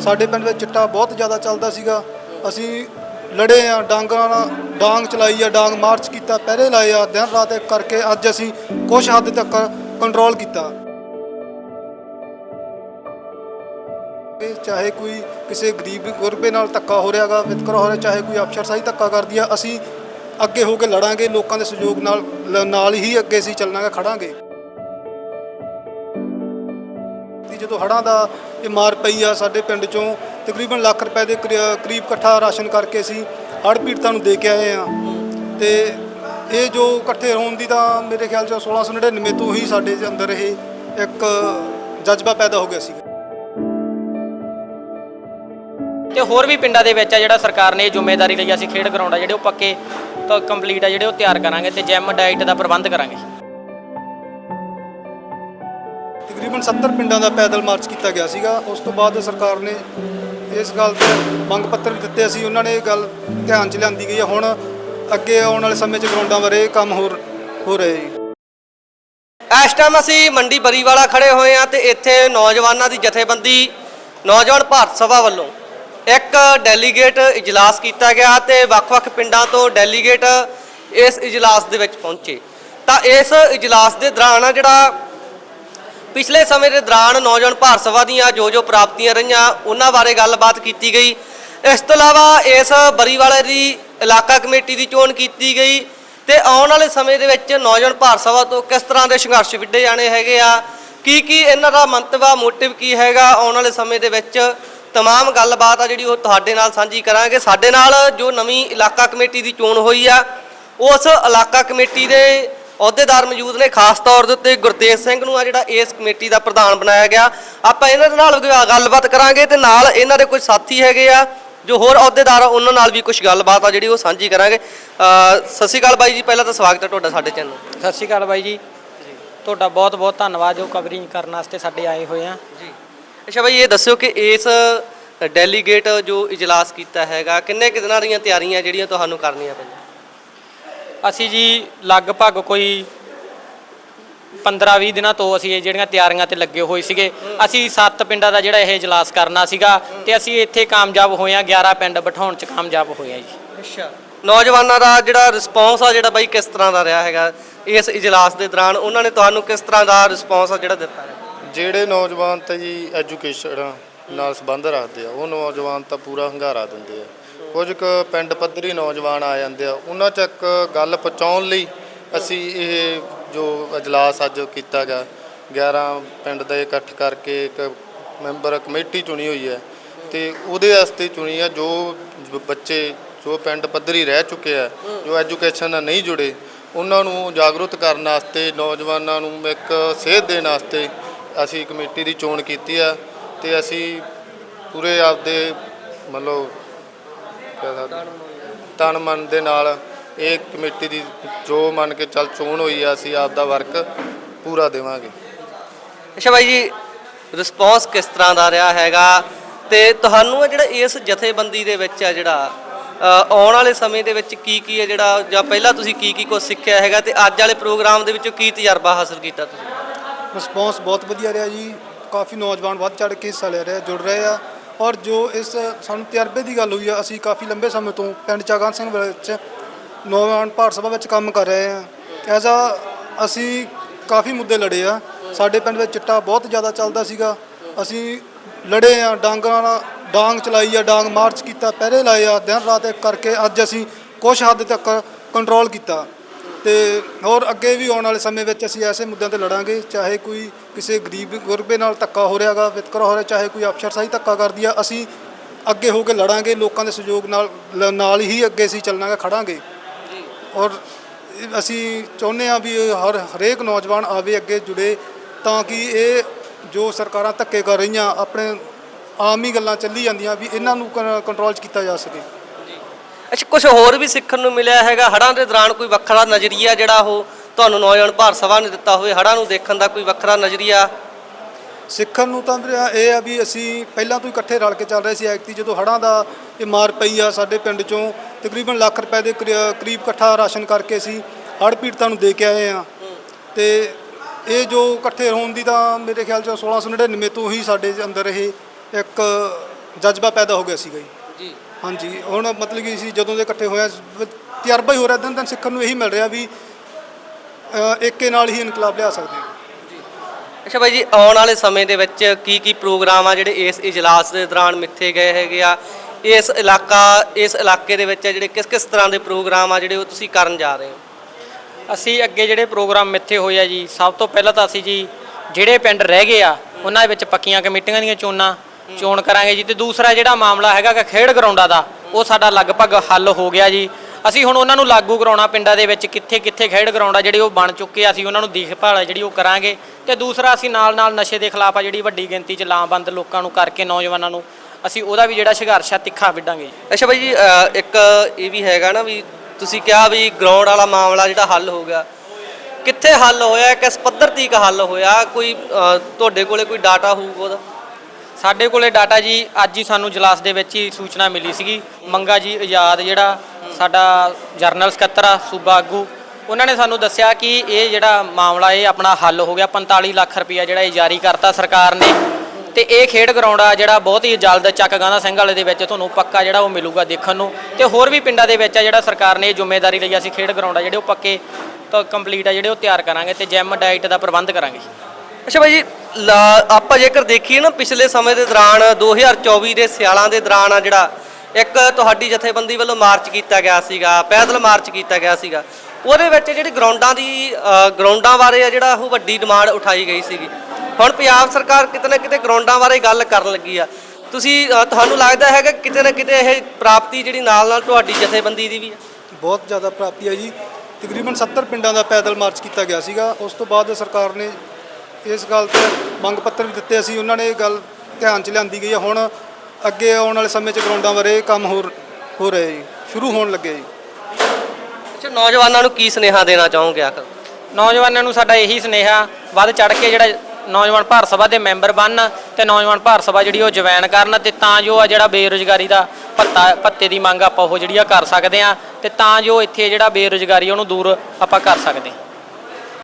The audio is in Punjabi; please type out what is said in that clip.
ਸਾਡੇ ਪਿੰਡ ਵਿੱਚ ਚਿੱਟਾ ਬਹੁਤ ਜ਼ਿਆਦਾ ਚੱਲਦਾ ਸੀਗਾ। ਅਸੀਂ ਲੜੇ ਆ ਡਾਂਗਾਂ ਨਾਲ ਡਾਂਗ ਚਲਾਈ ਆ, ਡਾਂਗ ਮਾਰਚ ਕੀਤਾ, ਪਹਿਰੇ ਲਾਏ ਆ, ਦਿਨ ਰਾਤ ਇੱਕ ਕਰਕੇ ਅੱਜ ਅਸੀਂ ਕੁਝ ਹੱਦ ਤੱਕ ਕੰਟਰੋਲ ਕੀਤਾ। ਇਹ ਚਾਹੇ ਕੋਈ ਕਿਸੇ ਗਰੀਬ ਗੁਰਬੇ ਨਾਲ ਧੱਕਾ ਹੋ ਰਿਹਾਗਾ ਵਿਤਕਰਾ ਹੋ ਰਿਹਾ, ਚਾਹੇ ਕੋਈ ਅਫਸਰਸ਼ਾਹੀ ਧੱਕਾ ਕਰਦੀ ਆ, ਅਸੀਂ ਅੱਗੇ ਹੋ ਕੇ ਲੜਾਂਗੇ, ਲੋਕਾਂ ਦੇ ਸਹਿਯੋਗ ਨਾਲ ਲ- ਨਾਲ ਹੀ ਅੱਗੇ ਅਸੀਂ ਚੱਲਣਾਗਾ ਖੜਾਂਗੇ। ਜਦੋਂ ਹੜ੍ਹਾਂ ਦਾ ਇਹ ਮਾਰ ਪਈ ਆ ਸਾਡੇ ਪਿੰਡ ਚੋਂ ਤਕਰੀਬਨ ਲੱਖ ਰੁਪਏ ਦੇ ਕਰੀ- ਕਰੀਬ ਇਕੱਠਾ ਰਾਸ਼ਨ ਕਰਕੇ ਅਸੀਂ ਹੜ੍ਹ ਪੀੜਤਾਂ ਨੂੰ ਦੇ ਕੇ ਆਏ ਆ ਤੇ ਇਹ ਜੋ ਇਕੱਠੇ ਹੋਣ ਦੀ ਤਾਂ ਮੇਰੇ ਖਿਆਲ ਚ 1699 ਤੋਂ ਹੀ ਸਾਡੇ ਦੇ ਅੰਦਰ ਇਹ ਇੱਕ ਜਜ਼ਬਾ ਪੈਦਾ ਹੋ ਗਿਆ ਸੀ। ਤੇ ਹੋਰ ਵੀ ਪਿੰਡਾਂ ਦੇ ਵਿੱਚ ਆ ਜਿਹੜਾ ਸਰਕਾਰ ਨੇ ਇਹ ਜ਼ਿੰਮੇਵਾਰੀ ਲਈ ਆ, ਅਸੀਂ ਖੇਡ ਗਰਾਊਂਡ ਆ ਜਿਹੜੇ ਉਹ ਪੱਕੇ ਤਾਂ ਕੰਪਲੀਟ ਆ ਜਿਹੜੇ ਉਹ ਤਿਆਰ ਕਰਾਂਗੇ ਤੇ ਜਿਮ ਡਾਈਟ ਦਾ ਪ੍ਰਬੰਧ ਕਰਾਂਗੇ। ਤਕਰੀਬਨ 70 ਪਿੰਡਾਂ ਦਾ ਪੈਦਲ ਮਾਰਚ ਕੀਤਾ ਗਿਆ ਸੀਗਾ। ਉਸ ਤੋਂ ਬਾਅਦ ਸਰਕਾਰ ਨੇ ਇਸ ਗੱਲ ਤੇ ਮੰਗ ਪੱਤਰ ਵੀ ਦਿੱਤੇ। ਸੀ ਉਹਨਾਂ ਨੇ ਇਹ ਗੱਲ ਧਿਆਨ 'ਚ ਲਿਆਂਦੀ ਗਈ ਹੈ। ਹੁਣ ਅੱਗੇ ਆਉਣ ਵਾਲੇ ਸਮੇਂ 'ਚ ਗਰਾਊਂਡਾਂ ਬਾਰੇ ਇਹ ਕੰਮ ਹੋਰ, ਹੋ ਰਹੇ ਜੀ। ਇਸ ਟਾਈਮ ਅਸੀਂ ਮੰਡੀ ਬਰੀਵਾਲਾ ਖੜੇ ਹੋਏ ਆ ਤੇ ਇੱਥੇ ਨੌਜਵਾਨਾਂ ਦੀ ਜਥੇਬੰਦੀ ਨੌਜਵਾਨ ਭਾਰਤ ਸਭਾ ਵੱਲੋਂ ਇੱਕ ਡੈਲੀਗੇਟ ਇਜਲਾਸ ਕੀਤਾ ਗਿਆ ਤੇ ਵੱਖ-ਵੱਖ ਪਿੰਡਾਂ ਤੋਂ ਡੈਲੀਗੇਟ ਇਸ ਇਜਲਾਸ ਦੇ ਵਿੱਚ ਪਹੁੰਚੇ। ਤਾਂ ਇਸ ਇਜਲਾਸ ਦੇ ਦੌਰਾਨ ਜਿਹੜਾ ਪਿਛਲੇ ਸਮੇਂ ਦੇ ਦੌਰਾਨ ਨੌਜਵਾਨ ਭਾਰਤ ਸਭਾ ਦੀਆਂ ਜੋ ਜੋ ਪ੍ਰਾਪਤੀਆਂ ਰਹੀਆਂ, ਉਹਨਾਂ ਬਾਰੇ ਗੱਲਬਾਤ ਕੀਤੀ ਗਈ। ਇਸ ਤੋਂ ਇਲਾਵਾ ਇਸ ਬਰੀਵਾਲੇ ਦੀ ਇਲਾਕਾ ਕਮੇਟੀ ਦੀ ਚੋਣ ਕੀਤੀ ਗਈ ਤੇ ਆਉਣ ਵਾਲੇ ਸਮੇਂ ਦੇ ਵਿੱਚ ਨੌਜਵਾਨ ਭਾਰਤ ਸਭਾ ਤੋਂ ਕਿਸ ਤਰ੍ਹਾਂ ਦੇ ਸੰਘਰਸ਼ ਵਿੱਢੇ ਜਾਣੇ ਹੈਗੇ ਆ, ਕੀ ਕੀ ਇਹਨਾਂ ਦਾ ਮੰਤਵ ਆ, ਮੋਟਿਵ ਕੀ ਹੈਗਾ, ਆਉਣ ਵਾਲੇ ਸਮੇਂ ਦੇ ਵਿੱਚ ਤਮਾਮ ਗੱਲਬਾਤ ਆ ਜਿਹੜੀ ਉਹ ਤੁਹਾਡੇ ਨਾਲ ਸਾਂਝੀ ਕਰਾਂਗੇ। ਸਾਡੇ ਨਾਲ ਜੋ ਨਵੀਂ ਇਲਾਕਾ ਕਮੇਟੀ ਦੀ ਚੋਣ ਹੋਈ ਆ, ਉਸ ਇਲਾਕਾ ਕਮੇਟੀ ਦੇ ਅਹੁਦੇਦਾਰ ਮੌਜੂਦ ਨੇ ਖਾਸ ਤੌਰ ਦੇ ਉੱਤੇ ਗੁਰਤੇਜ ਸਿੰਘ ਨੂੰ ਆ ਜਿਹੜਾ ਇਸ ਕਮੇਟੀ ਦਾ ਪ੍ਰਧਾਨ ਬਣਾਇਆ ਗਿਆ। ਆਪਾਂ ਇਹਨਾਂ ਦੇ ਨਾਲ ਗੱਲਬਾਤ ਕਰਾਂਗੇ ਤੇ ਨਾਲ ਇਹਨਾਂ ਦੇ ਕੁਝ ਸਾਥੀ ਹੈਗੇ ਆ ਜੋ ਹੋਰ ਅਹੁਦੇਦਾਰ ਆ ਉਹਨਾਂ ਨਾਲ ਵੀ ਕੁਝ ਗੱਲਬਾਤ ਆ ਜਿਹੜੀ ਉਹ ਸਾਂਝੀ ਕਰਾਂਗੇ। ਸਤਿ ਸ਼੍ਰੀ ਅਕਾਲ ਬਾਈ ਜੀ ਪਹਿਲਾਂ ਤਾਂ ਸਵਾਗਤ ਹੈ ਤੁਹਾਡਾ ਸਾਡੇ ਚੈਨਲ। ਸਤਿ ਸ਼੍ਰੀ ਅਕਾਲ ਬਾਈ ਜੀ। ਤੁਹਾਡਾ ਬਹੁਤ ਬਹੁਤ ਧੰਨਵਾਦ ਜੋ ਕਵਰਿੰਗ ਕਰਨ ਵਾਸਤੇ ਸਾਡੇ ਆਏ ਹੋਏ ਆ। ਜੀ। ਅੱਛਾ ਬਾਈ ਇਹ ਦੱਸਿਓ ਕਿ ਇਸ ਡੈਲੀਗੇਟ ਜੋ ਇਜਲਾਸ ਕੀਤਾ ਹੈਗਾ ਕਿੰਨੇ ਕੁ ਦਿਨਾਂ ਦੀਆਂ ਤਿਆਰੀਆਂ ਜਿਹੜੀਆਂ ਤੁਹਾਨੂੰ ਕਰਨੀਆਂ ਪਈਆਂ ਅਸੀਂ ਜੀ ਲਗਭਗ ਕੋਈ 15-20 ਦਿਨਾਂ ਤੋਂ ਅਸੀਂ ਇਹ ਜਿਹੜੀਆਂ ਤਿਆਰੀਆਂ ਤੇ ਲੱਗੇ ਹੋਏ ਸੀਗੇ। ਅਸੀਂ ਸੱਤ ਪਿੰਡਾਂ ਦਾ ਜਿਹੜਾ ਇਹ ਇਜਲਾਸ ਕਰਨਾ ਸੀਗਾ ਤੇ ਅਸੀਂ ਇੱਥੇ ਕਾਮਯਾਬ ਹੋਏ ਆ 11 ਪਿੰਡ ਬਿਠਾਉਣ ਚ ਕਾਮਯਾਬ ਹੋਏ ਆ ਜੀ। ਅੱਛਾ। ਨੌਜਵਾਨਾਂ ਦਾ ਜਿਹੜਾ ਰਿਸਪੌਂਸ ਆ ਜਿਹੜਾ ਬਾਈ ਕਿਸ ਤਰ੍ਹਾਂ ਦਾ ਰਿਹਾ ਹੈਗਾ ਇਸ ਇਜਲਾਸ ਦੇ ਦੌਰਾਨ? ਉਹਨਾਂ ਨੇ ਤੁਹਾਨੂੰ ਕਿਸ ਤਰ੍ਹਾਂ ਦਾ ਰਿਸਪੌਂਸ ਆ ਜਿਹੜਾ ਦਿੱਤਾ ਹੈ ਜਿਹੜੇ ਨੌਜਵਾਨ ਤਾਂ ਜੀ ਐਜੂਕੇਸ਼ਨ ਨਾਲ ਸੰਬੰਧ ਰੱਖਦੇ ਆ ਉਹ ਨੌਜਵਾਨ ਤਾਂ ਪੂਰਾ ਹੰਗਾਰਾ ਦਿੰਦੇ ਆ। ਕੁਝ ਕੁ ਪਿੰਡ ਪੱਧਰੀ ਨੌਜਵਾਨ ਆ ਜਾਂਦੇ ਆ, ਉਹਨਾਂ ਤੱਕ ਗੱਲ ਪਹੁੰਚਾਉਣ ਲਈ ਅਸੀਂ ਇਹ ਜੋ ਅਜਲਾਸ ਅੱਜ ਕੀਤਾ ਗਿਆ 11 ਪਿੰਡ ਦੇ ਇਕੱਠ ਕਰਕੇ ਇੱਕ ਮੈਂਬਰ ਕਮੇਟੀ ਚੁਣੀ ਹੋਈ ਹੈ ਤੇ ਉਹਦੇ ਵਾਸਤੇ ਚੁਣੀ ਆ ਜੋ ਬੱਚੇ ਜੋ ਪਿੰਡ ਪੱਧਰੀ ਰਹਿ ਚੁੱਕੇ ਆ, ਜੋ ਐਜੂਕੇਸ਼ਨ ਨਾਲ ਨਹੀਂ ਜੁੜੇ, ਉਹਨਾਂ ਨੂੰ ਜਾਗਰੂਕ ਕਰਨ ਵਾਸਤੇ, ਨੌਜਵਾਨਾਂ ਨੂੰ ਇੱਕ ਸੇਧ ਦੇਣ ਵਾਸਤੇ ਅਸੀਂ ਕਮੇਟੀ ਦੀ ਚੋਣ ਕੀਤੀ ਆ ਤੇ ਅਸੀਂ ਪੂਰੇ ਆਪਦੇ ਮਤਲਬ ਤਨ ਮਨ ਦੇ ਨਾਲ ਇਹ ਕਮੇਟੀ ਦੀ ਜੋ ਮੰਨ ਕੇ ਚੱਲ ਚੋਣ ਹੋਈ ਆ ਅਸੀਂ ਆਪਦਾ ਵਰਕ ਪੂਰਾ ਦੇਵਾਂਗੇ। ਅੱਛਾ ਬਾਈ ਜੀ ਰਿਸਪੌਂਸ ਕਿਸ ਤਰ੍ਹਾਂ ਦਾ ਰਿਹਾ ਹੈਗਾ? ਤੇ ਤੁਹਾਨੂੰ ਇਹ ਜਿਹੜਾ ਇਸ ਜਥੇਬੰਦੀ ਦੇ ਵਿੱਚ ਆ ਜਿਹੜਾ ਆਉਣ ਵਾਲੇ ਸਮੇਂ ਦੇ ਵਿੱਚ ਕੀ ਕੀ ਹੈ ਜਿਹੜਾ ਜਾਂ ਪਹਿਲਾਂ ਤੁਸੀਂ ਕੀ ਕੀ ਕੁਝ ਸਿੱਖਿਆ ਹੈਗਾ ਤੇ ਅੱਜ ਵਾਲੇ ਪ੍ਰੋਗਰਾਮ ਦੇ ਵਿੱਚੋਂ ਕੀ ਤਜਰਬਾ ਹਾਸਲ ਕੀਤਾ ਤੁਸੀਂ? ਰਿਸਪੌਂਸ ਬਹੁਤ ਵਧੀਆ ਰਿਹਾ ਜੀ। ਕਾਫੀ ਨੌਜਵਾਨ ਵੱਧ ਚੜ ਕੇ ਹਿੱਸਾ ਲੈ ਰਹੇ ਜੁੜ ਰਹੇ ਆ। ਔਰ ਜੋ ਇਸ ਸਾਨੂੰ ਤਜਰਬੇ ਦੀ ਗੱਲ ਹੋਈ ਆ, ਅਸੀਂ ਕਾਫੀ ਲੰਬੇ ਸਮੇਂ ਤੋਂ ਪਿੰਡ ਚਾਗਾਂ ਸਿੰਘ ਵਿੱਚ ਨੌਜਵਾਨ ਭਾਰਤ ਸਭਾ ਵਿੱਚ ਕੰਮ ਕਰ ਰਹੇ ਆ ਐਜ਼ ਆ ਅਸੀਂ ਕਾਫੀ ਮੁੱਦੇ ਲੜੇ ਆ। ਸਾਡੇ ਪਿੰਡ ਵਿੱਚ ਚਿੱਟਾ ਬਹੁਤ ਜ਼ਿਆਦਾ ਚੱਲਦਾ ਸੀਗਾ। ਅਸੀਂ ਲੜੇ ਆ ਡਾਂਗਾਂ ਨਾਲ ਡਾਂਗ ਚਲਾਈ ਆ, ਡਾਂਗ ਮਾਰਚ ਕੀਤਾ, ਪਹਿਰੇ ਲਾਏ ਆ, ਦਿਨ ਰਾਤ ਇੱਕ ਕਰਕੇ ਅੱਜ ਅਸੀਂ ਕੁਝ ਹੱਦ ਤੱਕ ਕੰਟਰੋਲ ਕੀਤਾ। ਤੇ ਹੋਰ ਅੱਗੇ ਵੀ ਆਉਣ ਵਾਲੇ ਸਮੇਂ ਵਿੱਚ ਅਸੀਂ ਐਸੇ ਮੁੱਦਿਆਂ ਤੇ ਲੜਾਂਗੇ ਚਾਹੇ ਕੋਈ ਕਿਸੇ ਗਰੀਬ ਗੁਰਬੇ ਨਾਲ ਧੱਕਾ ਹੋ ਰਿਹਾਗਾ ਵਿਤਕਰਾ ਹੋ ਰਿਹਾ ਚਾਹੇ ਕੋਈ ਅਫਸਰਸ਼ਾਹੀ ਧੱਕਾ ਕਰਦੀ ਆ ਅਸੀਂ ਅੱਗੇ ਹੋ ਕੇ ਲੜਾਂਗੇ ਲੋਕਾਂ ਦੇ ਸਹਿਯੋਗ ਨਾਲ ਲ- ਨਾਲ ਹੀ ਅੱਗੇ ਅਸੀਂ ਚੱਲਣਾਗਾ ਖੜਾਂਗੇ। ਔਰ ਅਸੀਂ ਚਾਹੁੰਦੇ ਆ ਵੀ ਹਰ ਹਰੇਕ ਨੌਜਵਾਨ ਆਵੇ ਅੱਗੇ ਜੁੜੇ ਤਾਂ ਕਿ ਇਹ ਜੋ ਸਰਕਾਰਾਂ ਧੱਕੇ ਕਰ ਰਹੀਆਂ ਆਪਣੇ ਆਮ ਹੀ ਗੱਲਾਂ ਚੱਲੀ ਜਾਂਦੀਆਂ ਵੀ ਇਹਨਾਂ ਨੂੰ ਕੰਟਰੋਲ 'ਚ ਕੀਤਾ ਜਾ ਸਕੇ। ਅੱਛਾ ਕੁਝ ਹੋਰ ਵੀ ਸਿੱਖਣ ਨੂੰ ਮਿਲਿਆ ਹੈਗਾ? ਹੜ੍ਹਾਂ ਦੇ ਦੌਰਾਨ ਕੋਈ ਵੱਖਰਾ ਨਜ਼ਰੀਆ ਜਿਹੜਾ ਉਹ ਤੁਹਾਨੂੰ ਨੌਜਵਾਨ ਭਾਰਤ ਸਭਾ ਨੇ ਦਿੱਤਾ ਹੋਵੇ? ਹੜ੍ਹਾਂ ਨੂੰ ਦੇਖਣ ਦਾ ਕੋਈ ਵੱਖਰਾ ਨਜ਼ਰੀਆ? ਸਿੱਖਣ ਨੂੰ ਤਾਂ ਇਹ ਆ ਵੀ ਅਸੀਂ ਪਹਿਲਾਂ ਤੋਂ ਇਕੱਠੇ ਰਲ ਕੇ ਚੱਲ ਰਹੇ ਸੀ ਐਕਤੀ ਜਦੋਂ ਹੜ੍ਹਾਂ ਦਾ ਇਹ ਮਾਰ ਪਈ ਆ ਸਾਡੇ ਪਿੰਡ ਚੋਂ, ਤਕਰੀਬਨ ਲੱਖ ਰੁਪਏ ਦੇ ਕਰੀ- ਕਰੀਬ ਇਕੱਠਾ ਰਾਸ਼ਨ ਕਰਕੇ ਅਸੀਂ ਹੜ੍ਹ ਪੀੜਤਾਂ ਨੂੰ ਦੇ ਕੇ ਆਏ ਆ। ਤੇ ਇਹ ਜੋ ਇਕੱਠੇ ਹੋਣ ਦੀ ਤਾਂ ਮੇਰੇ ਖਿਆਲ ਚ 1699 ਤੋਂ ਹੀ ਸਾਡੇ ਅੰਦਰ ਇਹ ਇੱਕ ਜਜ਼ਬਾ ਪੈਦਾ ਹੋ ਗਿਆ ਸੀਗਾ ਜੀ। ਹਾਂਜੀ ਹੁਣ ਮਤਲਬ ਕਿ ਅਸੀਂ ਜਦੋਂ ਦੇ ਇਕੱਠੇ ਹੋਏ ਹਾਂ ਸ- ਤਜਰਬਾ ਹੀ ਹੋ ਰਿਹਾ ਦਿਨ ਦਿਨ ਸਿੱਖਣ ਨੂੰ ਇਹੀ ਮਿਲ ਰਿਹਾ ਵੀ ਏਕੇ ਨਾਲ ਹੀ ਇਨਕਲਾਬ ਲਿਆ ਸਕਦੇ ਹਾਂ। ਅੱਛਾ ਬਾਈ ਜੀ ਆਉਣ ਵਾਲੇ ਸਮੇਂ ਦੇ ਵਿੱਚ ਕੀ ਕੀ ਪ੍ਰੋਗਰਾਮ ਆ ਜਿਹੜੇ ਇਸ ਇਜਲਾਸ ਦੇ ਦੌਰਾਨ ਮਿੱਥੇ ਗਏ ਹੈਗੇ ਆ? ਇਸ ਇਲਾਕਾ ਇਸ ਇਲਾਕੇ ਦੇ ਵਿੱਚ ਜਿਹੜੇ ਕਿਸ ਕਿਸ ਤਰ੍ਹਾਂ ਦੇ ਪ੍ਰੋਗਰਾਮ ਆ ਜਿਹੜੇ ਉਹ ਤੁਸੀਂ ਕਰਨ ਜਾ ਰਹੇ ਹੋ? ਅਸੀਂ ਅੱਗੇ ਜਿਹੜੇ ਪ੍ਰੋਗਰਾਮ ਮਿੱਥੇ ਹੋਏ ਆ ਜੀ ਸਭ ਤੋਂ ਪਹਿਲਾਂ ਤਾਂ ਅਸੀਂ ਜੀ ਜਿਹੜੇ ਪਿੰਡ ਰਹਿ ਗਏ ਆ ਉਹਨਾਂ ਦੇ ਵਿੱਚ ਪੱਕੀਆਂ ਕਮੇਟੀਆਂ ਦੀਆਂ ਚੋਣਾਂ ਚੋਣ ਕਰਾਂਗੇ ਜੀ। ਤੇ ਦੂਸਰਾ ਜਿਹੜਾ ਮਾਮਲਾ ਹੈਗਾ ਕਿ ਖੇਡ ਗਰਾਊਂਡਾਂ ਦਾ ਉਹ ਸਾਡਾ ਲਗਭਗ ਹੱਲ ਹੋ ਗਿਆ ਜੀ। ਅਸੀਂ ਹੁਣ ਉਹਨਾਂ ਨੂੰ ਲਾਗੂ ਕਰਾਉਣਾ ਪਿੰਡਾਂ ਦੇ ਵਿੱਚ ਕਿੱਥੇ ਕਿੱਥੇ ਖੇਡ ਗਰਾਊਂਡ ਆ ਜਿਹੜੇ ਉਹ ਬਣ ਚੁੱਕੇ ਆ ਅਸੀਂ ਉਹਨਾਂ ਨੂੰ ਦੇਖਭਾਲ ਆ ਜਿਹੜੀ ਉਹ ਕਰਾਂਗੇ। ਤੇ ਦੂਸਰਾ ਅਸੀਂ ਨਾਲ ਨਾਲ ਨਸ਼ੇ ਦੇ ਖਿਲਾਫ ਆ ਜਿਹੜੀ ਵੱਡੀ ਗਿਣਤੀ 'ਚ ਲਾਮਬੰਦ ਲੋਕਾਂ ਨੂੰ ਕਰਕੇ ਨੌਜਵਾਨਾਂ ਨੂੰ ਅਸੀਂ ਉਹਦਾ ਵੀ ਜਿਹੜਾ ਸੰਘਰਸ਼ ਆ ਤਿੱਖਾ ਵਿੱਢਾਂਗੇ ਅੱਛਾ ਬਾਈ ਜੀ ਅ, ਇੱਕ ਇਹ ਵੀ ਹੈਗਾ ਨਾ ਵੀ ਤੁਸੀਂ ਕਿਹਾ ਵੀ ਗਰਾਊਂਡ ਵਾਲਾ ਮਾਮਲਾ ਜਿਹੜਾ ਹੱਲ ਹੋ ਗਿਆ। ਕਿੱਥੇ ਹੱਲ ਹੋਇਆ ਕਿਸ ਪੱਧਰ ਤੀਕ ਹੱਲ ਹੋਇਆ? ਕੋਈ ਅ, ਤੁਹਾਡੇ ਕੋਲੇ ਕੋਈ ਡਾਟਾ ਹੋਊਗਾ ਉਹਦਾ? ਸਾਡੇ ਕੋਲੇ ਡਾਟਾ ਜੀ, ਅੱਜ ਹੀ ਸਾਨੂੰ ਜਲਾਸ ਦੇ ਵਿੱਚ ਹੀ ਸੂਚਨਾ ਮਿਲੀ ਸੀਗੀ। ਮੰਗਾ ਜੀ, ਆਜ਼ਾਦ ਜਿਹੜਾ ਸਾਡਾ ਜਰਨਲ ਸਕੱਤਰ ਆ, ਸੂਬਾ ਆਗੂ, ਉਹਨਾਂ ਨੇ ਸਾਨੂੰ ਦੱਸਿਆ ਕਿ ਇਹ ਜਿਹੜਾ ਮਾਮਲਾ, ਇਹ ਆਪਣਾ ਹੱਲ ਹੋ ਗਿਆ। 45 ਲੱਖ ਰੁਪਇਆ ਜਿਹੜਾ ਇਹ ਜਾਰੀ ਕਰਤਾ ਸਰਕਾਰ ਨੇ। ਤੇ ਇਹ ਖੇਡ ਗਰਾਊਂਡ ਆ ਜਿਹੜਾ ਬਹੁਤ ਹੀ ਜਲਦ ਚੱਕ ਗਾਂਧਾ ਸਿੰਘ ਵਾਲੇ ਦੇ ਵਿੱਚ ਤੁਹਾਨੂੰ ਪੱਕਾ ਜਿਹੜਾ ਉਹ ਮਿਲੂਗਾ ਦੇਖਣ ਨੂੰ। ਤੇ ਹੋਰ ਵੀ ਪਿੰਡਾਂ ਦੇ ਵਿੱਚ ਆ ਜਿਹੜਾ ਸਰਕਾਰ ਨੇ ਇਹ ਜ਼ਿੰਮੇਵਾਰੀ ਲਈ, ਅਸੀਂ ਖੇਡ ਗਰਾਊਂਡ ਆ ਜਿਹੜੇ ਉਹ ਪੱਕੇ, ਤਾਂ ਕੰਪਲੀਟ ਆ ਜਿਹੜੇ ਉਹ ਤਿਆਰ ਕਰਾਂਗੇ ਤੇ ਜਿਮ ਡਾਈਟ ਦਾ ਪ੍ਰਬੰਧ ਕਰਾਂਗੇ। ਅੱਛਾ ਭਾਈ ਜੀ ਲਾ- ਆਪਾਂ ਜੇਕਰ ਦੇਖੀਏ ਨਾ ਪਿਛਲੇ ਸਮੇਂ ਦੇ ਦੌਰਾਨ 2024 ਦੇ ਸਿਆਲਾਂ ਦੇ ਦੌਰਾਨ ਆ ਜਿਹੜਾ ਇੱਕ ਤੁਹਾਡੀ ਜਥੇਬੰਦੀ ਵੱਲੋਂ ਮਾਰਚ ਕੀਤਾ ਗਿਆ ਸੀਗਾ ਪੈਦਲ ਮਾਰਚ ਕੀਤਾ ਗਿਆ ਸੀਗਾ ਉਹਦੇ ਵਿੱਚ ਜਿਹੜੀ ਗਰਾਊਂਡਾਂ ਦੀ ਅ, ਗਰਾਊਂਡਾਂ ਬਾਰੇ ਆ ਜਿਹੜਾ ਉਹ ਵੱਡੀ ਡਿਮਾਂਡ ਉਠਾਈ ਗਈ ਸੀਗੀ। ਹੁਣ ਪੰਜਾਬ ਸਰਕਾਰ ਕਿਤੇ ਨਾ ਕਿਤੇ ਗਰਾਊਂਡਾਂ ਬਾਰੇ ਗੱਲ ਕਰਨ ਲੱਗੀ ਆ। ਤੁਸੀਂ ਅ, ਤੁਹਾਨੂੰ ਲੱਗਦਾ ਹੈਗਾ ਕਿਤੇ ਨਾ ਕਿਤੇ ਇਹ ਪ੍ਰਾਪਤੀ ਜਿਹੜੀ ਨਾਲ ਨਾਲ ਤੁਹਾਡੀ ਜਥੇਬੰਦੀ ਦੀ ਵੀ ਆ? ਬਹੁਤ ਜ਼ਿਆਦਾ ਪ੍ਰਾਪਤੀ ਹੈ ਜੀ। ਤਕਰੀਬਨ 70 ਪਿੰਡਾਂ ਦਾ ਪੈਦਲ ਮਾਰਚ ਕੀਤਾ ਗਿਆ ਸੀਗਾ। ਉਸ ਤੋਂ ਬਾਅਦ ਸਰਕਾਰ ਨੇ ਇਸ ਗੱਲ ਤੇ ਮੰਗ ਪੱਤਰ ਵੀ ਦਿੱਤੇ ਸੀ ਉਹਨਾਂ ਨੇ ਇਹ ਗੱਲ ਧਿਆਨ 'ਚ ਲਿਆਂਦੀ ਗਈ ਹੈ। ਹੁਣ ਅੱਗੇ ਆਉਣ ਵਾਲੇ ਸਮੇਂ 'ਚ ਗਰਾਊਂਡਾਂ ਬਾਰੇ ਕੰਮ ਹੋ ਹੋ ਰਿਹਾ ਜੀ ਸ਼ੁਰੂ ਹੋਣ ਲੱਗੇ ਜੀ। ਅੱਛਾ ਨੌਜਵਾਨਾਂ ਨੂੰ ਕੀ ਸੁਨੇਹਾ ਦੇਣਾ ਚਾਹੋਗੇ ਆਖਰ? ਨੌਜਵਾਨਾਂ ਨੂੰ ਸਾਡਾ ਇਹੀ ਸੁਨੇਹਾ ਵੱਧ ਚੜ ਕੇ ਜਿਹੜਾ ਨੌਜਵਾਨ ਭਾਰਤ ਸਭਾ ਦੇ ਮੈਂਬਰ ਬਣਨ ਤੇ ਨੌਜਵਾਨ ਭਾਰਤ ਸਭਾ ਜਿਹੜੀ ਉਹ ਜੁਆਇਨ ਕਰਨ ਤੇ ਤਾਂ ਜੋ ਆ ਜਿਹੜਾ ਬੇਰੁਜ਼ਗਾਰੀ ਦਾ ਭੱਤਾ ਭੱਤੇ ਦੀ ਮੰਗ ਆਪਾਂ ਉਹ ਜਿਹੜੀ ਆ ਕਰ ਸਕਦੇ ਆ ਤੇ ਤਾਂ ਜੋ ਇੱਥੇ ਜਿਹੜਾ ਬੇਰੁਜ਼ਗਾਰੀ ਉਹਨੂੰ ਦੂਰ ਆਪਾਂ ਕਰ ਸਕਦੇ ਹਾਂ